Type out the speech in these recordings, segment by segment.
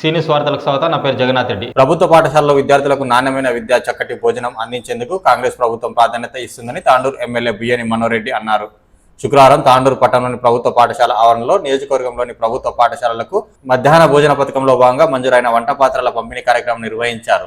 సీనియస్ వార్తలకు స్వాగతం నా పేరు జగన్నాథ్ రెడ్డి. ప్రభుత్వ పాఠశాలలో విద్యార్థులకు నాణ్యమైన విద్యా చక్కటి భోజనం అందించేందుకు కాంగ్రెస్ ప్రభుత్వం ప్రాధాన్యత ఇస్తుందని తాండూరు ఎమ్మెల్యే బియ్యని మనోరెడ్డి అన్నారు. శుక్రవారం తాండూరు పట్టణంలోని ప్రభుత్వ పాఠశాల ఆవరణలో నియోజకవర్గంలోని ప్రభుత్వ పాఠశాలలకు మధ్యాహ్న భోజన పథకంలో భాగంగా మంజూరైన వంట పాత్రల పంపిణీ కార్యక్రమం నిర్వహించారు.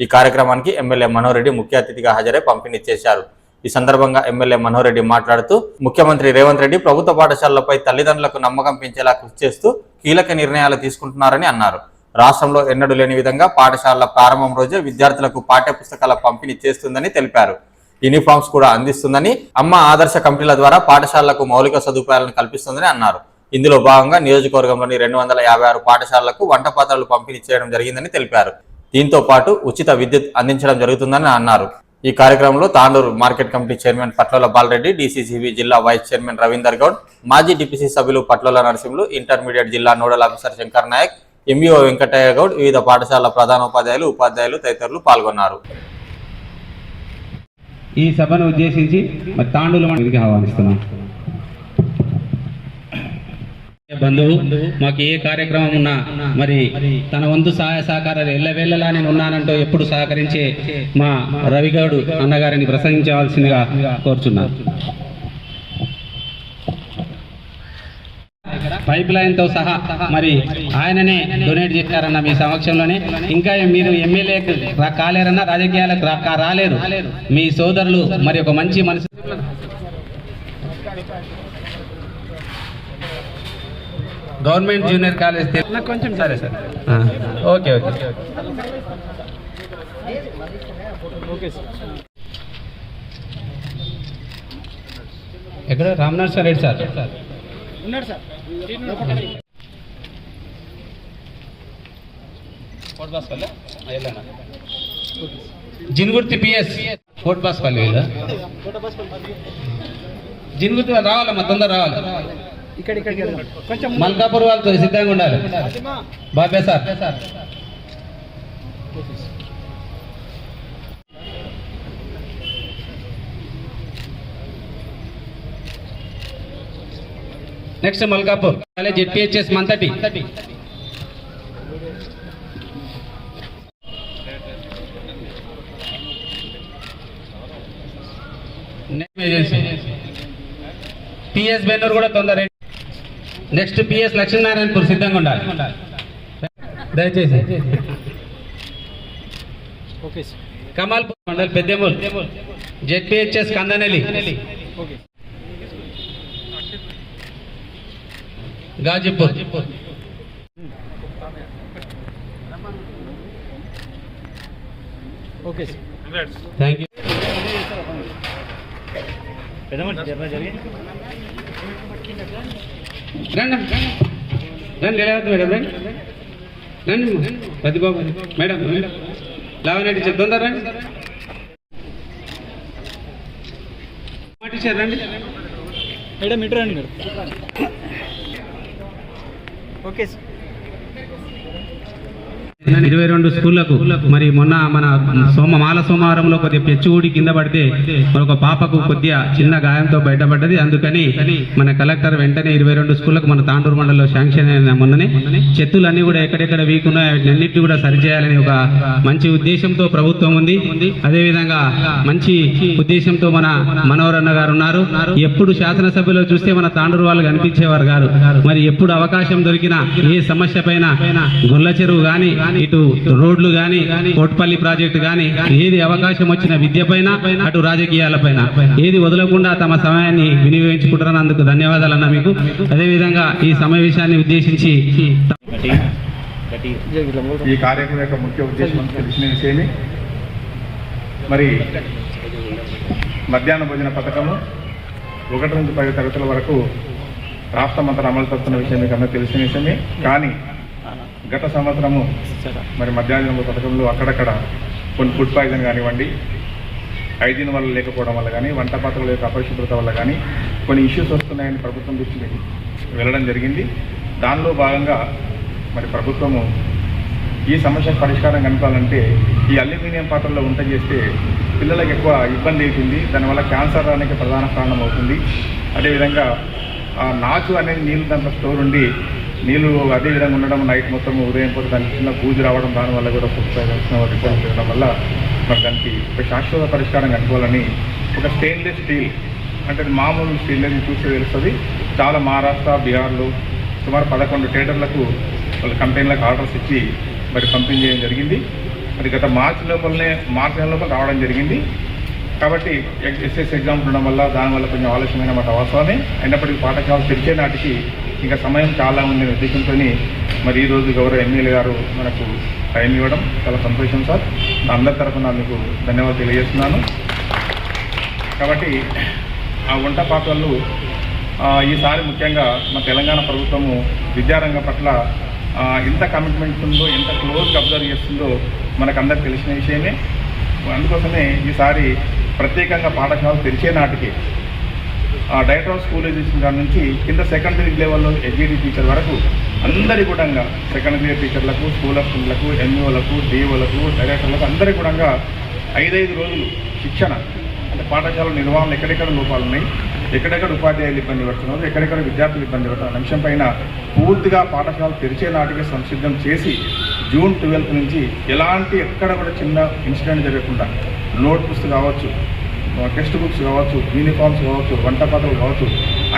ఈ కార్యక్రమానికి ఎమ్మెల్యే మనోరెడ్డి ముఖ్య అతిథిగా హాజరై పంపిణీ చేశారు. ఈ సందర్భంగా ఎమ్మెల్యే మనోరెడ్డి మాట్లాడుతూ ముఖ్యమంత్రి రేవంత్ రెడ్డి ప్రభుత్వ పాఠశాలలపై తల్లిదండ్రులకు నమ్మకం పెంచేలా కృషి చేస్తూ కీలక నిర్ణయాలు తీసుకుంటున్నారని అన్నారు. రాష్ట్రంలో ఎన్నడూ లేని విధంగా పాఠశాలల ప్రారంభం రోజే విద్యార్థులకు పాఠ్య పుస్తకాల పంపిణీ చేస్తుందని తెలిపారు. యూనిఫామ్స్ కూడా అందిస్తుందని అమ్మ ఆదర్శ కమిటీల ద్వారా పాఠశాలలకు మౌలిక సదుపాయాలను కల్పిస్తుందని అన్నారు. ఇందులో భాగంగా నియోజకవర్గంలోని రెండు వందల యాభై ఆరు పాఠశాలలకు వంట పాత్రలు పంపిణీ చేయడం జరిగిందని తెలిపారు. దీంతో పాటు ఉచిత విద్యుత్ అందించడం జరుగుతుందని అన్నారు. ఈ కార్యక్రమంలో Tandur market committee chairman Patlola Balareddy DCCB జిల్లా వైస్ చైర్మన్ రవీందర్ గౌడ్ మాజీ డిపిసి సభ్యులు పట్లోల నరసింహులు ఇంటర్మీడియట్ జిల్లా nodal officer Shankar Naik MEO Venkataiah Goud వివిధ పాఠశాలల ప్రధానోపాధ్యాయులు ఉపాధ్యాయులు తదితరులు పాల్గొన్నారు. ఈ సభను ఉద్దేశించి మరి తాండూలు మనకి ఆహ్వానిస్తున్నాం. బంధువు మాకు ఏ కార్యక్రమం ఉన్నా మరి తన వంతు సహాయ సహకారాలు ఎల్లవేళ్ళలా నేను ఉన్నానంటూ ఎప్పుడు సహకరించే మా రవిగౌడు అన్నగారిని ప్రసంగించవలసిందిగా కోరుచున్నాను. పైప్ లైన్తో సహా మరి ఆయననే డొనేట్ చేశారన్న మీ సమక్షంలోనే. ఇంకా మీరు ఎమ్మెల్యే కాలేరన్నా రాజకీయాలకు రా- రాలేరు. మీ సోదరులు మరి ఒక మంచి మనసు. గవర్నమెంట్ జూనియర్ కాలేజ్ కొంచెం సరే సార్. Okay okay. ఎక్కడ? Ramanath sir Reddy sir. Jingurthi PS. Coat బాస్ వీళ్ళ? జిన్గుర్తి వాళ్ళు రావాలమ్మా తొందర రావాలి. మల్కాపూర్ వాళ్ళతో సిద్ధంగా ఉండాలి. బాబే sir. Next Malkapur college ZPHS Manthati. PS Bennur కూడా తొందర నెక్స్ట్ పిఎస్ లక్ష్మీనారాయణపూర్ సిద్ధంగా ఉండాలి. దయచేసి. Kamalpur mandal Peddemul ZPHS Kandanelli. Gajipur thank you రండి లేవద్దు మేడం రండి. రండి ప్రతిబాబు మేడం లావనెట్టి చెప్తుందా రండి. టీచర్ రండి. మేడం ఇటు రండి మేడం ఓకే సార్ ఇరవై రెండు స్కూళ్ళకు మరి మొన్న మన సోమ మాల సోమవారంలో కొద్దిగా పెచ్చుగూడి కింద పడితే మరొక పాపకు కొద్దిగా చిన్న గాయంతో బయటపడ్డది. అందుకని మన కలెక్టర్ వెంటనే ఇరవై రెండు స్కూళ్ళకు మన తాండూరు మండలంలో శాంక్షన్ అయిన మొన్ననే చెత్తులన్నీ కూడా ఎక్కడెక్కడ వీక్ ఉన్నాయో అన్నింటినీ కూడా సరిచేయాలని ఒక మంచి ఉద్దేశంతో ప్రభుత్వం ఉంది. అదేవిధంగా మంచి ఉద్దేశంతో మన మనోహరన్న గారు ఉన్నారు. ఎప్పుడు శాసనసభలో చూస్తే మన తాండూరు వాళ్ళు కనిపించేవారు గారు మరి ఎప్పుడు అవకాశం దొరికినా ఏ సమస్య పైన గొల్ల చెరువు గాని ఇటు రోడ్లు గాని కోట్పల్లి ప్రాజెక్టు గాని ఏది అవకాశం వచ్చిన విద్య పైన అటు రాజకీయాలపైన ఏది వదలకుండా తమ సమయాన్ని వినియోగించుకుంటున్నందుకు ధన్యవాదాలు అన్న మీకు. అదేవిధంగా ఈ సమావేశాన్ని ఉద్దేశించి ఈ కార్యక్రమం యొక్క ముఖ్య ఉద్దేశం తెలిసిన విషయమే. మరి మధ్యాహ్న భోజన పథకము ఒకటి నుంచి పది తరగతుల వరకు రాష్ట్రం అంతా అమలు చేస్తున్న విషయం మీకు అందరూ తెలిసిన విషయమే. కానీ గత సంవత్సరము మరి మధ్యాహ్న పథకంలో అక్కడక్కడ కొన్ని ఫుడ్ పాయిజన్ కానివ్వండి హైజీన్ వల్ల లేకపోవడం వల్ల కానీ వంట పాత్రల యొక్క అపరిశుభ్రత వల్ల కానీ కొన్ని ఇష్యూస్ వస్తున్నాయని ప్రభుత్వం దృష్టికి వెళ్ళడం జరిగింది. దానిలో భాగంగా మరి ప్రభుత్వము ఈ సమస్యకు పరిష్కారం కనుకోవాలంటే ఈ అల్యూమినియం పాత్రలో వంట చేస్తే పిల్లలకు ఎక్కువ ఇబ్బంది అవుతుంది. దానివల్ల క్యాన్సర్ రానికి ప్రధాన కారణం అవుతుంది అదేవిధంగా ఆ నాచు అనేది నీళ్ళు దాంట్లో స్టోర్ ఉండి నీళ్ళు అదే విధంగా ఉండడం నైట్ మొత్తం ఉదయం పూట దానికి చిన్న పూజ రావడం దానివల్ల కూడా పుస్తకాలు రిపోర్ట్ చేయడం వల్ల మరి దానికి ఒక శాశ్వత పరిష్కారం కనుక్కోవాలని ఒక స్టెయిన్లెస్ స్టీల్ అంటే అది మామూలు స్టీల్ అని చూస్తే తెలుస్తుంది. చాలా మహారాష్ట్ర బీహార్లో సుమారు పదకొండు టేటర్లకు వాళ్ళ కంపెనీలకు ఆర్డర్స్ ఇచ్చి మరి పంపిణీ చేయడం జరిగింది. మరి గత మార్చి లోపలనే మార్చి నెల లోపల రావడం జరిగింది. కాబట్టి ఎస్ఎస్ ఎగ్జామ్స్ ఉండడం వల్ల దానివల్ల కొంచెం ఆలస్యమైన మాట వాస్తవమే అయినప్పటికీ పాఠశాల తెరిచే నాటికి ఇంకా సమయం చాలా ఉంది ఉద్దేశంతో మరి ఈరోజు గౌరవ ఎమ్మెల్యే గారు మనకు టైం ఇవ్వడం చాలా సంతోషం సార్. నా అందరి తరఫున మీకు ధన్యవాదాలు తెలియజేస్తున్నాను. కాబట్టి ఆ వంట పాత్రలు ఈసారి ముఖ్యంగా మా తెలంగాణ ప్రభుత్వము విద్యారంగం పట్ల ఎంత కమిట్మెంట్ ఉందో ఎంత క్లోజ్గా అబ్జర్వ్ చేస్తుందో మనకు అందరికి తెలిసిన విషయమే. అందుకోసమే ఈసారి ప్రత్యేకంగా పాఠశాలలు తెరిచే నాటికి ఆ డైరెక్టర్ ఆఫ్ స్కూల్ ఎడ్యుకేషన్ కాడ నుంచి కింద సెకండరీ లెవెల్లో ఎడ్యుకేటీ టీచర్ వరకు అందరి కూడా సెకండరీ టీచర్లకు స్కూల్ అసిస్టెంట్లకు ఎంఈఓలకు డిఓలకు డైరెక్టర్లకు అందరి కూడా ఐదైదు రోజులు శిక్షణ అంటే పాఠశాల నిర్వహణ ఎక్కడెక్కడ లోపాలు ఉన్నాయి ఎక్కడెక్కడ ఉపాధ్యాయులు ఇబ్బంది పడుతున్నారు ఎక్కడెక్కడ విద్యార్థులు ఇబ్బంది పడుతున్నారు అంశం పైన పూర్తిగా పాఠశాల తెరిచే నాటికి సంసిద్ధం చేసి జూన్ ట్వెల్త్ నుంచి ఎలాంటి ఎక్కడ కూడా చిన్న ఇన్సిడెంట్ జరగకుండా నోట్ బుక్స్ కావచ్చు టెక్స్ట్ బుక్స్ కావచ్చు యూనిఫామ్స్ కావచ్చు వంట పాత్రలు కావచ్చు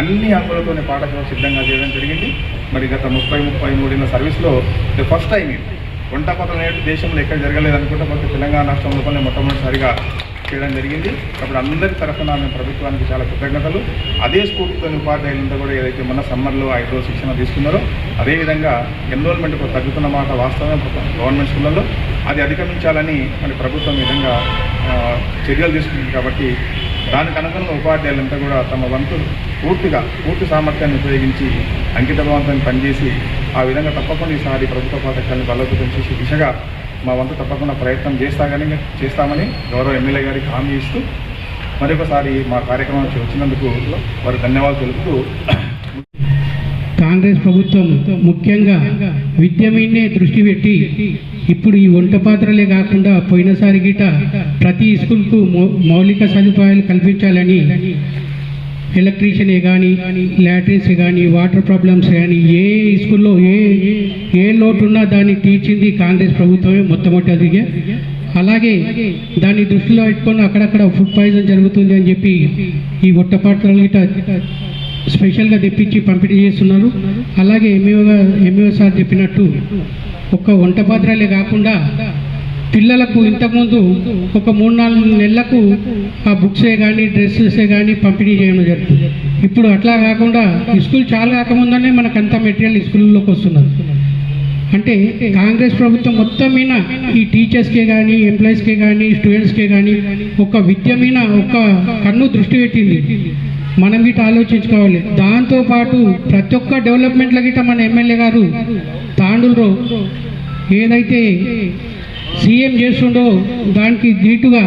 అన్ని అంగులతోనే పాఠశాల సిద్ధంగా చేయడం జరిగింది. మరి గత ముప్పై ముప్పై మూడున్న సర్వీస్లో ఇది ఫస్ట్ టైం ఇది. వంట పాత్రలు అనేది దేశంలో ఎక్కడ జరగలేదు అనుకుంటే మొత్తం తెలంగాణ రాష్ట్రం లోపలనే మొట్టమొదటిసారిగా చేయడం జరిగింది. అప్పుడు అందరి తరఫున మేము ప్రభుత్వానికి చాలా కృతజ్ఞతలు. అదే స్ఫూర్తితో ఉపాధ్యాయులంతా కూడా ఏదైతే మొన్న సమ్మర్లో ఐదు రోజులు శిక్షణ తీసుకున్నారో అదేవిధంగా ఎన్రోల్మెంట్ తగ్గుతున్న మాట వాస్తవమే గవర్నమెంట్ స్కూళ్ళల్లో. అది అధిగమించాలని మరి ప్రభుత్వం విధంగా చర్యలు తీసుకుంటుంది కాబట్టి దానికి అనుగుణంగా ఉపాధ్యాయులంతా కూడా తమ వంతు పూర్తిగా పూర్తి సామర్థ్యాన్ని ఉపయోగించి అంకిత పనిచేసి ఆ విధంగా తప్పకుండా ఈసారి ప్రభుత్వ పాఠశాలను బలోపేతం చేసే దిశగా మా వంతు తప్పకుండా ప్రయత్నం చేస్తాగని చేస్తామని గౌరవ ఎమ్మెల్యే గారికి హామీ ఇస్తూ మరొకసారి మా కార్యక్రమానికి వచ్చినందుకు వారు ధన్యవాదాలు తెలుపుతూ కాంగ్రెస్ ప్రభుత్వం ముఖ్యంగా విద్య మీదనే దృష్టి పెట్టి ఇప్పుడు ఈ వంట పాత్రలే కాకుండా పోయినసారి గిట ప్రతి స్కూల్కు మౌ- మౌలిక సదుపాయాలు కల్పించాలని ఎలక్ట్రీషియనే కానీ లాట్రిన్స్ కానీ వాటర్ ప్రాబ్లమ్స్ కానీ ఏ స్కూల్లో ఏ ఏ లోటున్నా దాన్ని తీర్చింది కాంగ్రెస్ ప్రభుత్వమే మొట్టమొదటిగా. అలాగే దాన్ని దృష్టిలో పెట్టుకొని అక్కడక్కడ ఫుడ్ పాయిజన్ జరుగుతుంది అని చెప్పి ఈ వంట పాత్రలు గిట స్పెషల్గా తెప్పించి పంపిణీ చేస్తున్నారు. అలాగే ఎంఈఓగా ఎంఈఓ సార్ చెప్పినట్టు ఒక వంట పాత్రలే కాకుండా పిల్లలకు ఇంతకుముందు ఒక మూడు నాలుగు నెలలకు ఆ బుక్సే కానీ డ్రెస్సెసే కానీ పంపిణీ చేయడం జరుగుతుంది ఇప్పుడు అట్లా కాకుండా స్కూల్ చాలా కాకముందనే మనకు అంత మెటీరియల్ స్కూల్లోకి వస్తున్నారు అంటే కాంగ్రెస్ ప్రభుత్వం మొత్తం మీద ఈ టీచర్స్కే కానీ ఎంప్లాయీస్కే కానీ స్టూడెంట్స్కే కానీ ఒక విద్య మీద ఒక కన్ను దృష్టి పెట్టింది. మనం గిట్ట ఆలోచించుకోవాలి దాంతో పాటు ప్రతి ఒక్క డెవలప్మెంట్ల గిట్ట మన ఎమ్మెల్యే గారు తాండూరులో ఏదైతే సీఎం చేస్తుండో దానికి దీటుగా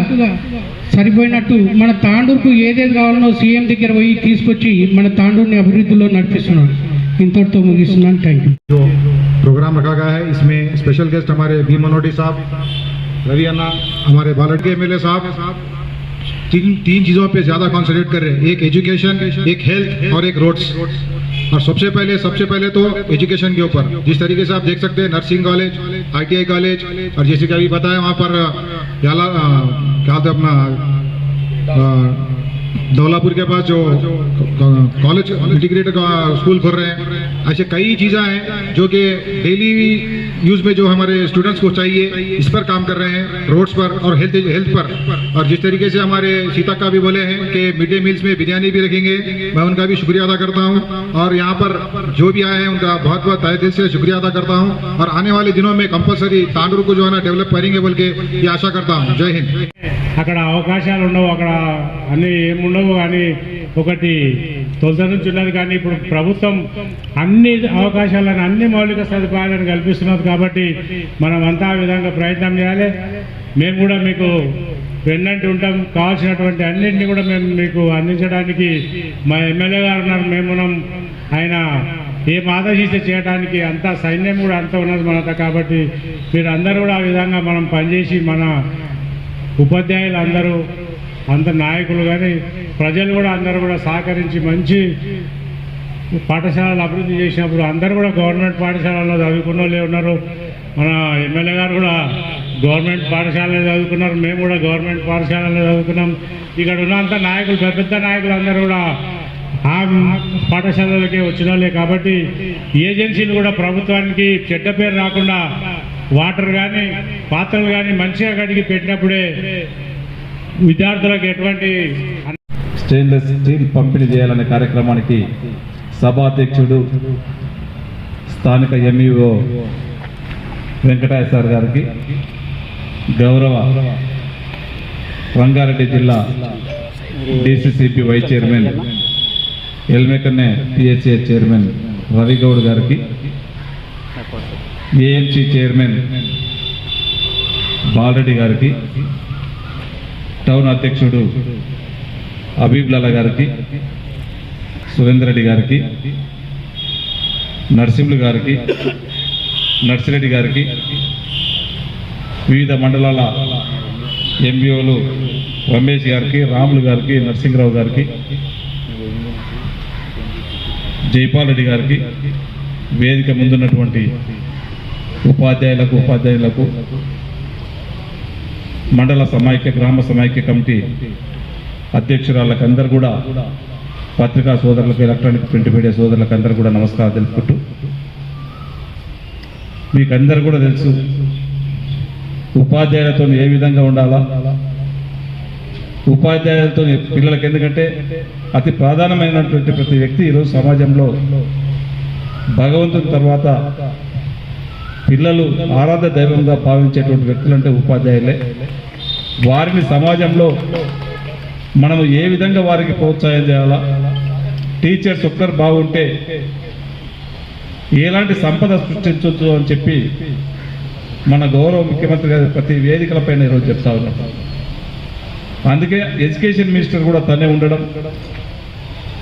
సరిపోయినట్టు మన తాండూరుకు ఏదేది కావాలనో సీఎం దగ్గర పోయి తీసుకొచ్చి మన తాండూరుని అభివృద్ధిలో నడిపిస్తున్నాడు ఇంతటితో ముగిస్తున్నాను థ్యాంక్ యూ जो प्रोग्राम रखा गया है इसमें स्पेशल गेस्ट हमारे बी मनोटी साहब रवि अन्ना हमारे बालट के एमएलए साहब तीन तीन चीज़ों पे ज़्यादा कॉन्सेंट्रेट कर रहे हैं। एक एजुकेशन एक हेल्थ और एक रोड्स और सबसे पहले सबसे पहले तो एजुकेशन के ऊपर। जिस तरीके से आप देख सकते हैं नर्सिंग कॉलेज आईटीआई कॉलेज और जैसे कि अभी बताया वहाँ पर क्या अपना धौलापुर के पास जो कॉलेज इंटीग्रेटेड स्कूल खोल रहे हैं। ऐसे कई चीज़ें हैं जो कि डेली यूज़ में जो हमारे स्टूडेंट्स को चाहिए, इस पर काम कर रहे हैं रोड्स पर और हेल्थ हेल्थ पर। और जिस तरीके से हमारे सीता का भी बोले हैं कि मिड डे मील्स में बिरयानी भी रखेंगे, मैं उनका भी शुक्रिया अदा करता हूँ। और यहाँ पर जो भी आए हैं, उनका बहुत बहुत तहे दिल से शुक्रिया अदा करता हूँ। और आने वाले दिनों में कंपलसरी तांडूर को जो है ना डेवलप करेंगे बोल के, ये आशा करता हूँ। जय हिंद। అక్కడ అవకాశాలు ఉండవు అక్కడ అన్ని ఏముండవు కానీ ఒకటి తొలత నుంచి ఉన్నది. కానీ ఇప్పుడు ప్రభుత్వం అన్ని అవకాశాలను అన్ని మౌలిక సదుపాయాలను కల్పిస్తున్నది కాబట్టి మనం అంతా ఆ విధంగా ప్రయత్నం చేయాలి. మేము కూడా మీకు వెన్నంటి ఉంటాం. కావాల్సినటువంటి అన్నింటినీ కూడా మేము మీకు అందించడానికి మా ఎమ్మెల్యే గారు ఉన్నారు. మేము ఆయన ఏం ఆదేశిస్తే చేయడానికి అంతా సైన్యం కూడా అంతా ఉన్నది మనతో కాబట్టి మీరు అందరూ కూడా ఆ విధంగా మనం పనిచేసి మన ఉపాధ్యాయులు అందరూ అంత నాయకులు కానీ ప్రజలు కూడా అందరూ కూడా సహకరించి మంచి పాఠశాలలు అభివృద్ధి చేసినప్పుడు అందరూ కూడా గవర్నమెంట్ పాఠశాలలో చదువుకున్న వాళ్ళే ఉన్నారు. మన ఎమ్మెల్యే గారు కూడా గవర్నమెంట్ పాఠశాలలో చదువుకున్నారు. మేము కూడా గవర్నమెంట్ పాఠశాలలో చదువుకున్నాం. ఇక్కడ ఉన్నంత నాయకులు పెద్ద పెద్ద నాయకులు అందరూ కూడా ఆ పాఠశాలలకే వచ్చిన వాళ్ళే. కాబట్టి ఏజెన్సీలు కూడా ప్రభుత్వానికి చెడ్డ పేరు రాకుండా వాటర్ కానీ పాత్రలు కానీ మంచిగా కడిగి పెట్టినప్పుడే విద్యార్థులకు ఎటువంటి స్టెయిన్లెస్ స్టీల్ పంపిణీ చేయాలనే కార్యక్రమానికి సభాధ్యక్షుడు స్థానిక ఎంఈఓ వెంకటాయ సార్ గారికి గౌరవ రంగారెడ్డి జిల్లా DCCP vice chairman Elmekanne PHA chairman Ravigoud గారికి ఏఎంసీ చైర్మన్ బాలరెడ్డి గారికి టౌన్ అధ్యక్షుడు హబీబ్ లాలా గారికి సురేందర్ రెడ్డి గారికి నరసింహులు గారికి నర్సిరెడ్డి గారికి వివిధ మండలాల ఎంబీఓలు రమేష్ గారికి రాములు గారికి నరసింహరావు గారికి జైపాల్ రెడ్డి గారికి వేదిక ముందున్నటువంటి ఉపాధ్యాయులకు ఉపాధ్యాయులకు మండల సమైక్య గ్రామ సమైక్య కమిటీ అధ్యక్షురాళ్ళకి అందరు కూడా పత్రికా సోదరులకు ఎలక్ట్రానిక్ ప్రింట్ మీడియా సోదరులకు అందరు కూడా నమస్కారం తెలుపుకుంటూ మీకు అందరు కూడా తెలుసు ఉపాధ్యాయులతో ఏ విధంగా ఉండాలా? ఉపాధ్యాయులతో పిల్లలకి ఎందుకంటే అతి ప్రధానమైనటువంటి ప్రతి వ్యక్తి ఈరోజు సమాజంలో భగవంతుని తర్వాత పిల్లలు ఆరాధ దైవంగా భావించేటువంటి వ్యక్తులంటే ఉపాధ్యాయులే. వారిని సమాజంలో మనము ఏ విధంగా వారికి ప్రోత్సాహం చేయాలా? టీచర్స్ ఒక్కరు బాగుంటే ఎలాంటి సంపద సృష్టించవచ్చు అని చెప్పి మన గౌరవ ముఖ్యమంత్రి గారు ప్రతి వేదికలపైన ఈరోజు చెప్తా ఉన్నాం. అందుకే ఎడ్యుకేషన్ మినిస్టర్ కూడా తనే ఉండడం.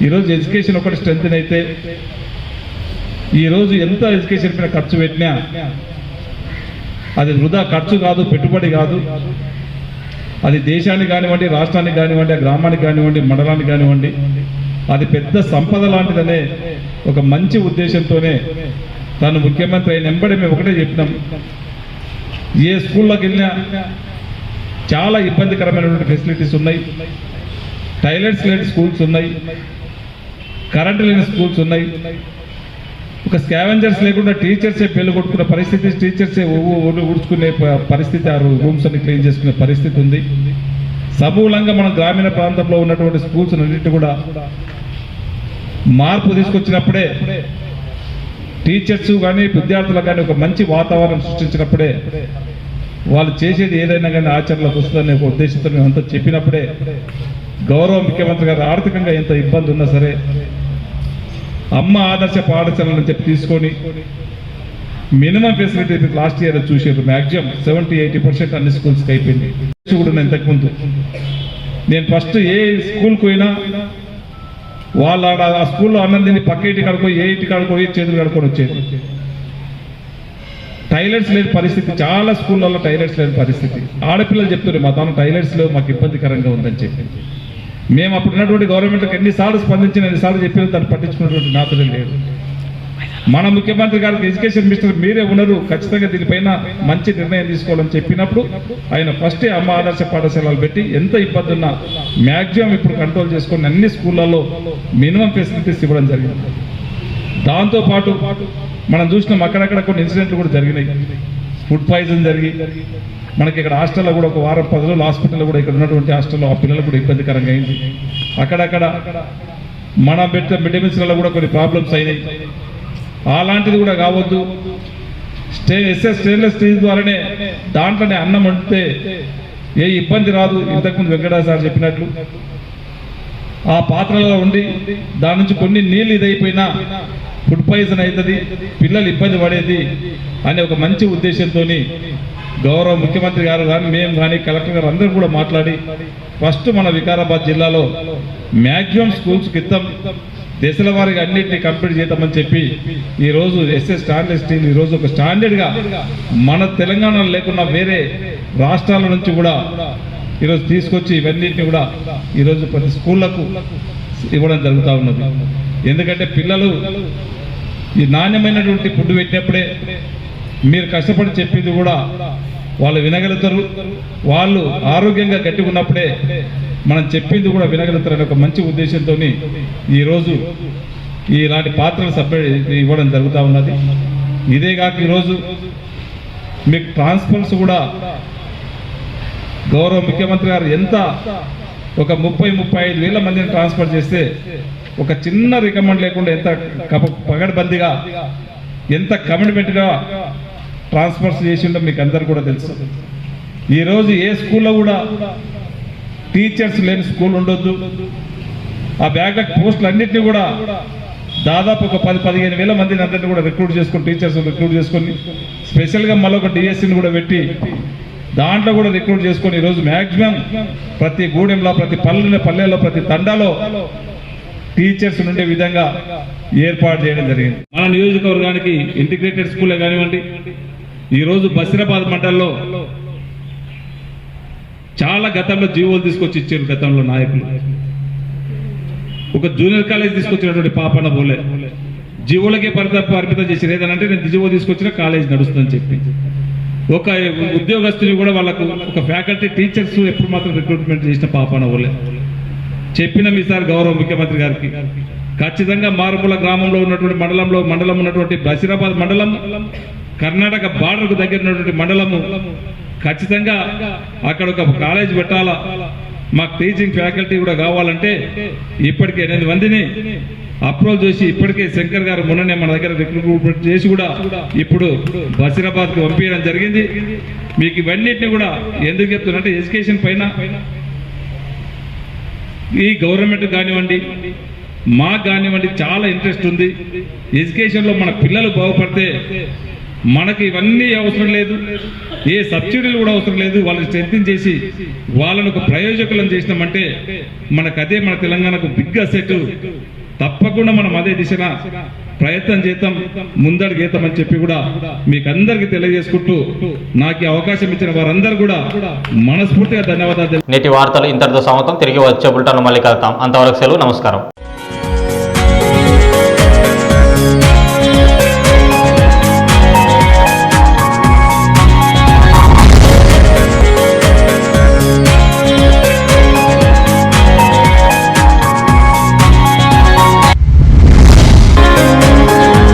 ఈరోజు ఎడ్యుకేషన్ ఒకటి స్ట్రెంగ్త్ అయితే ఈరోజు ఎంత ఎడ్యుకేషన్ పైన ఖర్చు పెట్టినా అది వృధా ఖర్చు కాదు పెట్టుబడి కాదు. అది దేశానికి కానివ్వండి రాష్ట్రానికి కానివ్వండి ఆ గ్రామానికి కానివ్వండి మండలానికి కానివ్వండి అది పెద్ద సంపద లాంటిదనే ఒక మంచి ఉద్దేశంతోనే తను ముఖ్యమంత్రి అయిన వెంబడి మేము ఒకటే చెప్పినాం. ఏ స్కూల్లోకి వెళ్ళినా చాలా ఇబ్బందికరమైనటువంటి ఫెసిలిటీస్ ఉన్నాయి. టైలెట్స్ లేని స్కూల్స్ ఉన్నాయి. కరెంట్ లేని స్కూల్స్ ఉన్నాయి. ఒక స్కావెంజర్స్ లేకుండా టీచర్సే పెళ్ళి కొట్టుకునే పరిస్థితి టీచర్సే ఊడ్చుకునే పరిస్థితి ఆ రూమ్స్ అన్ని క్లీన్ చేసుకునే పరిస్థితి ఉంది. సమూలంగా మనం గ్రామీణ ప్రాంతంలో ఉన్నటువంటి స్కూల్స్ అన్నింటి కూడా మార్పు తీసుకొచ్చినప్పుడే టీచర్స్ కానీ విద్యార్థులకు కానీ ఒక మంచి వాతావరణం సృష్టించినప్పుడే వాళ్ళు చేసేది ఏదైనా కానీ ఆచరణలోకి వస్తుందనే ఒక ఉద్దేశంతో మేము చెప్పినప్పుడే గౌరవ ముఖ్యమంత్రి గారు ఆర్థికంగా ఎంత ఇబ్బంది ఉన్నా సరే అమ్మ ఆదర్శ పాఠశాలని చెప్పి తీసుకొని మినిమం ఫెసిలిటీ లాస్ట్ ఇయర్ చూసారు. మ్యాక్సిమం సెవెంటీ ఎయిటీ పర్సెంట్ అన్ని స్కూల్స్కి అయిపోయింది కూడా నేను ఇంతకుముందు నేను ఫస్ట్ ఏ స్కూల్కి పోయినా వాళ్ళు ఆడ ఆ స్కూల్లో అన్నం తిని పక్క ఇంటి కడుకొని ఏ ఇంటి కడుకొని చేతులు కడుకొని వచ్చేది. టైలెట్స్ లేని పరిస్థితి. చాలా స్కూళ్ళల్లో టైలెట్స్ లేని పరిస్థితి. ఆడపిల్లలు చెప్తున్నారు మా తాను టైలెట్స్ లేవు మాకు ఇబ్బందికరంగా ఉందని చెప్పి. మేము అప్పుడు ఉన్నటువంటి గవర్నమెంట్కి ఎన్నిసార్లు స్పందించిన ఎన్నిసార్లు చెప్పిన దాన్ని పట్టించుకున్నటువంటి నాతులు లేదు. మన ముఖ్యమంత్రి గారికి ఎడ్యుకేషన్ మినిస్టర్ మీరే ఉన్నారు. ఖచ్చితంగా దీనిపైన మంచి నిర్ణయం తీసుకోవాలని చెప్పినప్పుడు ఆయన ఫస్టే అమ్మ ఆదర్శ పాఠశాలలు పెట్టి ఎంత ఇబ్బంది ఉన్నా మ్యాక్సిమం ఇప్పుడు కంట్రోల్ చేసుకుని అన్ని స్కూళ్ళల్లో మినిమం ఫెసిలిటీస్ ఇవ్వడం జరిగింది. దాంతోపాటు మనం చూసినాం అక్కడక్కడ కొన్ని ఇన్సిడెంట్లు కూడా జరిగినాయి. ఫుడ్ పాయిజన్ జరిగి మనకి ఇక్కడ హాస్టల్లో కూడా ఒక వారం పది రోజులు హాస్పిటల్లో కూడా ఇక్కడ ఉన్నటువంటి హాస్టల్లో ఆ పిల్లలు కూడా ఇబ్బందికరంగా అయింది. అక్కడక్కడ మన బిడ్డ మిడ్ మీల్స్లలో కూడా కొన్ని ప్రాబ్లమ్స్ అయినాయి. అలాంటిది కూడా కావద్దు. స్టే ఎస్ఎస్ స్టెయిన్లెస్ స్టీల్ ద్వారానే దాంట్లోనే అన్నం వండితే ఏ ఇబ్బంది రాదు. ఇంతకుముందు వెంకటరావు సార్ చెప్పినట్లు. ఆ పాత్రలో ఉండి దాని నుంచి కొన్ని నీళ్ళు ఇదైపోయినా ఫుడ్ పాయిజన్ అవుతుంది పిల్లలు ఇబ్బంది పడేది అనే ఒక మంచి ఉద్దేశంతో గౌరవ ముఖ్యమంత్రి గారు కానీ మేము కానీ కలెక్టర్ గారు అందరూ కూడా మాట్లాడి ఫస్ట్ మన వికారాబాద్ జిల్లాలో మ్యాక్సిమం స్కూల్స్ క్రితం దశల వారికి అన్నింటినీ కంప్లీట్ చేద్దామని చెప్పి ఈరోజు ఎస్ఎస్ స్టాండర్డ్ స్టీల్ ఈ రోజు ఒక స్టాండర్డ్గా మన తెలంగాణలో లేకున్నా వేరే రాష్ట్రాల నుంచి కూడా ఈరోజు తీసుకొచ్చి ఇవన్నింటినీ కూడా ఈరోజు ప్రతి స్కూళ్ళకు ఇవ్వడం జరుగుతూ ఉన్నది. ఎందుకంటే పిల్లలు ఈ నాణ్యమైనటువంటి ఫుడ్ పెట్టినప్పుడే మీరు కష్టపడి చెప్పింది కూడా వాళ్ళు వినగలుగుతారు. వాళ్ళు ఆరోగ్యంగా గట్టిగా ఉన్నప్పుడే మనం చెప్పింది కూడా వినగలుగుతారని ఒక మంచి ఉద్దేశంతో ఈరోజు ఇలాంటి పాత్రలు సపరేట్ ఇవ్వడం జరుగుతూ ఉన్నది. ఇదే కాక ఈరోజు మీకు ట్రాన్స్ఫర్స్ కూడా గౌరవ ముఖ్యమంత్రి గారు ఎంత ఒక ముప్పై ముప్పై ఐదు వేల మందిని ట్రాన్స్ఫర్ చేస్తే ఒక చిన్న రికమెండ్ లేకుండా ఎంత కప- పగడ్బందీగా ఎంత కమిట్మెంట్గా ట్రాన్స్ఫర్స్ చేసిండో మీకు అందరు కూడా తెలుసు. ఈరోజు ఏ స్కూల్లో కూడా టీచర్స్ లేని స్కూల్ ఉండొద్దు. ఆ బ్యాక్ పోస్టులు అన్నింటినీ కూడా దాదాపు ఒక పది పదిహేను వేల మందిని అందరినీ కూడా రిక్రూట్ చేసుకొని టీచర్స్ రిక్రూట్ చేసుకొని స్పెషల్గా మళ్ళీ ఒక డిఎస్సిని కూడా పెట్టి దాంట్లో కూడా రిక్రూట్ చేసుకొని ఈరోజు మ్యాక్సిమం ప్రతి గూడెంలో ప్రతి పల్లె పల్లెల్లో ప్రతి తండాలో టీచర్స్ ఉండే విధంగా ఏర్పాటు చేయడం జరిగింది. మన నియోజకవర్గానికి ఇంటిగ్రేటెడ్ స్కూలే కానివ్వండి ఈరోజు బసిరాబాద్ మండలంలో చాలా గతంలో జీవోలు తీసుకొచ్చి ఇచ్చారు గతంలో నాయకులు. ఒక జూనియర్ కాలేజ్ తీసుకొచ్చినటువంటి పాపన బోలే. జీవోలకే పరిత పరిమితం చేసి ఏదనంటే నేను జీవో తీసుకొచ్చిన కాలేజ్ నడుస్తుందని చెప్పి. ఒక ఉద్యోగస్తుని కూడా వాళ్ళకు ఒక ఫ్యాకల్టీ టీచర్స్ ఎప్పుడు మాత్రం రిక్రూట్మెంట్ చేసిన పాపన బోలే. చెప్పిన ఈసారి గౌరవ ముఖ్యమంత్రి గారికి. ఖచ్చితంగా మారుమూల గ్రామంలో ఉన్నటువంటి మండలంలో మండలం ఉన్నటువంటి బసిరాబాద్ మండలం కర్ణాటక బార్డర్కు దగ్గర ఉన్నటువంటి మండలము ఖచ్చితంగా అక్కడ ఒక కాలేజ్ పెట్టాలా? మాకు టీచింగ్ ఫ్యాకల్టీ కూడా కావాలంటే ఇప్పటికే ఎనిమిది మందిని అప్రోచ్ చేసి ఇప్పటికే శంకర్ గారు మొన్ననే మన దగ్గర రిక్రూట్మెంట్ చేసి కూడా ఇప్పుడు బసిరాబాద్కి పంపించడం జరిగింది. మీకు ఇవన్నిటిని కూడా ఎందుకు చెప్తున్నా ఎడ్యుకేషన్ పైన ఈ గవర్నమెంట్ కానివ్వండి మాకు కానివ్వండి చాలా ఇంట్రెస్ట్ ఉంది. ఎడ్యుకేషన్లో మన పిల్లలు బాగుపడితే మనకి ఇవన్నీ అవసరం లేదు. ఏ సబ్సిడీలు కూడా అవసరం లేదు. వాళ్ళని స్ట్రెంగ్ చేసి వాళ్ళను ఒక ప్రయోజకులను చేసినామంటే మనకు అదే మన తెలంగాణకు బిగ్ అసెట్ తప్పకుండా మనం అదే దిశన ప్రయత్నం చేద్దాం ముందడుగు వేద్దామని చెప్పి కూడా మీకు అందరికీ తెలియజేసుకుంటూ నాకు ఈ అవకాశం ఇచ్చిన వారందరూ కూడా మనస్ఫూర్తిగా ధన్యవాదాలు నేటి వార్తలు ఇంతటితో సమతం తిరిగి వచ్చే బుల్టాను మళ్ళీ కలుతాం అంతవరకు సెలవు నమస్కారం.